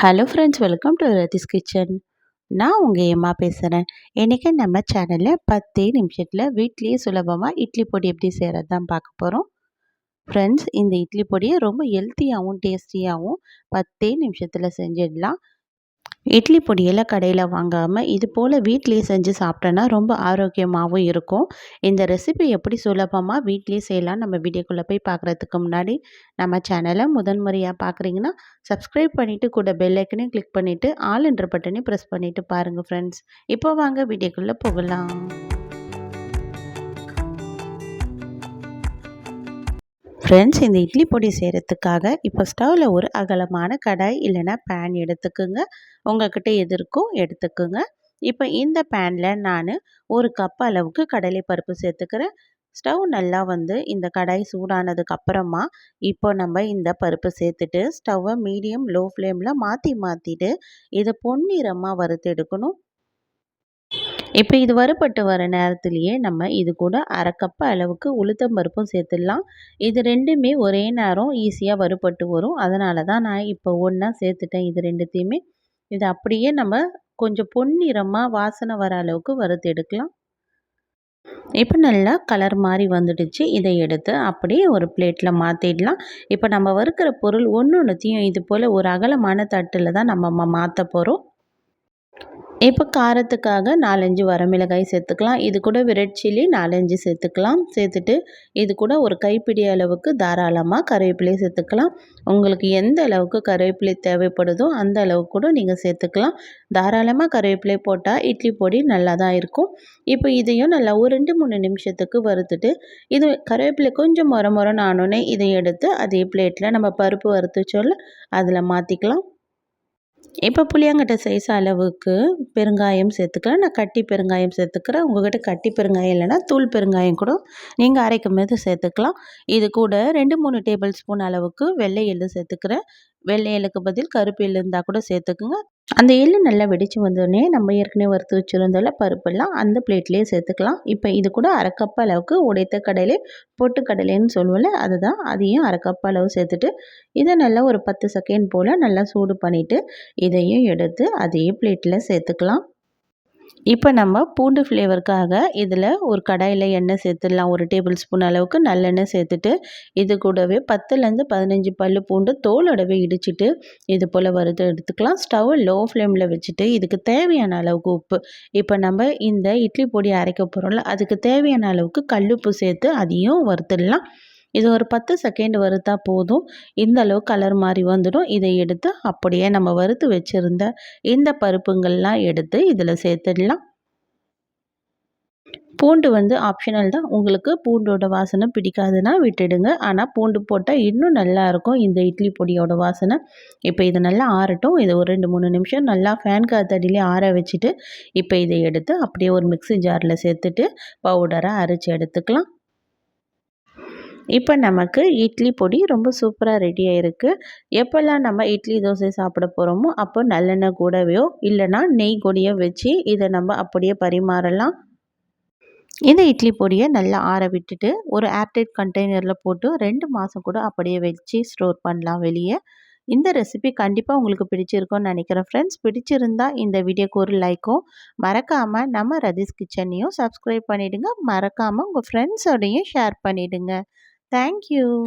Hello friends welcome to Rathi's kitchen நான் உங்கள் ஏமா பேசுகிறேன் இன்றைக்கி நம்ம சேனலில் பத்தே நிமிஷத்தில் வீட்லேயே சுலபமாக இட்லி பொடி எப்படி செய்கிறது தான் பார்க்க போகிறோம் ஃப்ரெண்ட்ஸ் இந்த இட்லி பொடியை ரொம்ப ஹெல்த்தியாகவும் டேஸ்டியாகவும் பத்தே நிமிஷத்தில் செஞ்சிடலாம். இட்லி பொடியெல்லாம் கடையில் வாங்காமல் இது போல் வீட்லேயே செஞ்சு சாப்பிட்டோன்னா ரொம்ப ஆரோக்கியமாகவும் இருக்கும். இந்த ரெசிபி எப்படி சுலபமாக வீட்லேயே செய்யலாம் நம்ம வீடியோக்குள்ளே போய் பார்க்குறதுக்கு முன்னாடி நம்ம சேனலை முதன்முறையாக பார்க்குறீங்கன்னா சப்ஸ்கிரைப் பண்ணிவிட்டு கூட பெல்லைக்கனையும் கிளிக் பண்ணிவிட்டு ஆல் என்ற பட்டனையும் ப்ரெஸ் பண்ணிவிட்டு பாருங்கள் ஃப்ரெண்ட்ஸ் இப்போ வாங்க வீடியோக்குள்ளே போகலாம். ஃப்ரெண்ட்ஸ் இந்த இட்லி பொடி செய்கிறதுக்காக இப்போ ஸ்டவ்வில் ஒரு அகலமான கடாய் இல்லைன்னா பேன் எடுத்துக்குங்க. உங்கள்கிட்ட எது இருக்கோ எடுத்துக்குங்க. இப்போ இந்த பேனில் நான் ஒரு கப் அளவுக்கு கடலை பருப்பு சேர்த்துக்கிறேன். ஸ்டவ் நல்லா வந்து இந்த கடாய் சூடானதுக்கு அப்புறமா இப்போ நம்ம இந்த பருப்பு சேர்த்துட்டு ஸ்டவ்வை மீடியம் லோ ஃப்ளேமில் மாற்றி மாற்றிட்டு இதை பொன்னிறமாக வறுத்து எடுக்கணும். இப்போ இது வறுபட்டு வர நேரத்துலேயே நம்ம இது கூட அரை கப்பு அளவுக்கு உளுத்தம் பருப்பும் சேர்த்துடலாம். இது ரெண்டுமே ஒரே நேரம் ஈஸியாக வறுபட்டு வரும். அதனால தான் நான் இப்போ ஒன்றா சேர்த்துட்டேன். இது ரெண்டுத்தையுமே. இது அப்படியே நம்ம கொஞ்சம் பொன்னிறமாக வாசனை வர அளவுக்கு வறுத்து எடுக்கலாம். இப்போ நல்லா கலர் மாதிரி வந்துடுச்சு. இதை எடுத்து அப்படியே ஒரு பிளேட்டில் மாற்றிடலாம் இப்போ நம்ம வறுக்கிற பொருள் ஒன்று ஒன்றுத்தையும் இது போல் ஒரு அகலமான தட்டில் தான் நம்ம மாற்ற போகிறோம் இப்போ காரத்துக்காக நாலஞ்சு வரமிளகாய் சேர்த்துக்கலாம். இது கூட விரட் சில்லி நாலஞ்சு சேர்த்துக்கலாம். சேர்த்துட்டு இது கூட ஒரு கைப்பிடி அளவுக்கு தாராளமாக கருவேப்பிலை சேர்த்துக்கலாம். உங்களுக்கு எந்த அளவுக்கு கருவேப்பிலை தேவைப்படுதோ அந்த அளவுக்கு கூட நீங்கள் சேர்த்துக்கலாம். தாராளமாக கருவேப்பிலை போட்டால் இட்லி பொடி நல்லா தான் இருக்கும். இப்போ இதையும் நல்லா ஒரு ரெண்டு மூணு நிமிஷத்துக்கு வறுத்துட்டு இது கருவேப்பிலை கொஞ்சம் முற முறன்னு ஆனோடனே இதை எடுத்து அதே பிளேட்டில் நம்ம பருப்பு வறுத்து சொல்ல அதில் மாற்றிக்கலாம் இப்போ புளியாங்கட்டை சைஸ் அளவுக்கு பெருங்காயம் சேர்த்துக்கிறேன் நான் கட்டி பெருங்காயம் சேர்த்துக்கிறேன். உங்கள்கிட்ட கட்டி பெருங்காயம் இல்லைன்னா தூள் பெருங்காயம் கூட நீங்கள் அரைக்கும் போது சேர்த்துக்கலாம். இது கூட ரெண்டு மூணு டேபிள் ஸ்பூன் அளவுக்கு வெள்ளை எள்ளு சேர்த்துக்கிறேன். வெள்ளை எள்ளுக்கு பதில் கருப்பு எள்ளு இருந்தால் கூட சேர்த்துக்குங்க. அந்த எள்ளு நல்லா வெடித்து வந்தோடனே நம்ம ஏற்கனவே வறுத்து வச்சுருந்தால பருப்பெல்லாம் அந்த பிளேட்லேயே சேர்த்துக்கலாம். இப்போ இது கூட அரை அளவுக்கு உடைத்த கடலை பொட்டு கடலைன்னு சொல்லுவோம்ல அதுதான். அதையும் அரை அளவு சேர்த்துட்டு இதை நல்லா ஒரு பத்து செகண்ட் போல் நல்லா சூடு பண்ணிவிட்டு இதையும் எடுத்து அதையும் பிளேட்டில் சேர்த்துக்கலாம். இப்போ நம்ம பூண்டு ஃப்ளேவருக்காக இதில் ஒரு கடாயில் எண்ணெய் சேர்த்துடலாம். ஒரு டேபிள் ஸ்பூன் அளவுக்கு நல்லெண்ணெய் சேர்த்துட்டு இது கூடவே பத்துலேருந்து பதினஞ்சு பல் பூண்டு தோலோடவே இடிச்சிட்டு இது போல் வறுத்து எடுத்துக்கலாம். ஸ்டவ் லோ ஃப்ளேமில் வச்சுட்டு இதுக்கு தேவையான அளவுக்கு உப்பு. இப்போ நம்ம இந்த இட்லி பொடி அரைக்க போகிறோம்ல அதுக்கு தேவையான அளவுக்கு கல்லுப்பு சேர்த்து அதையும் வறுத்துடலாம். இது ஒரு பத்து செகண்ட் வறுத்தா போதும். இந்த அளவு கலர் மாதிரி வந்துடும். இதை எடுத்து அப்படியே நம்ம வறுத்து வச்சுருந்த இந்த பருப்புங்கள்லாம் எடுத்து இதில் சேர்த்துடலாம். பூண்டு வந்து ஆப்ஷனல் தான். உங்களுக்கு பூண்டோட வாசனை பிடிக்காதுன்னா விட்டுடுங்க. ஆனால் பூண்டு போட்டால் இன்னும் நல்லாயிருக்கும் இந்த இட்லி பொடியோட வாசனை. இப்போ இது நல்லா ஆறட்டும். இதை ஒரு ரெண்டு மூணு நிமிஷம் நல்லா ஃபேன் காத்தடியிலே ஆற வச்சுட்டு இப்போ இதை எடுத்து அப்படியே ஒரு மிக்ஸி ஜாரில் சேர்த்துட்டு பவுடராக அரைச்சி எடுத்துக்கலாம். இப்போ நமக்கு இட்லி பொடி ரொம்ப சூப்பராக ரெடி ஆகிருக்கு எப்போல்லாம் நம்ம இட்லி தோசை சாப்பிட போகிறோமோ அப்போ நல்லெண்ணெய் கூடவையோ இல்லைனா நெய் கொடியோ வச்சு இதை நம்ம அப்படியே பரிமாறலாம். இந்த இட்லி பொடியை நல்லா ஆற விட்டுட்டு ஒரு ஏர்டைட் கண்டெய்னரில் போட்டு ரெண்டு மாதம் கூட அப்படியே வச்சு ஸ்டோர் பண்ணலாம் வெளியே. இந்த ரெசிபி கண்டிப்பாக உங்களுக்கு பிடிச்சிருக்கும்னு நினைக்கிறேன் ஃப்ரெண்ட்ஸ் பிடிச்சிருந்தா இந்த வீடியோக்கு ஒரு லைக்கும் மறக்காமல் நம்ம ரதீஸ் கிச்சனையும் சப்ஸ்கிரைப் பண்ணிவிடுங்க மறக்காமல் உங்கள் ஃப்ரெண்ட்ஸோடையும் ஷேர் பண்ணிவிடுங்க Thank you.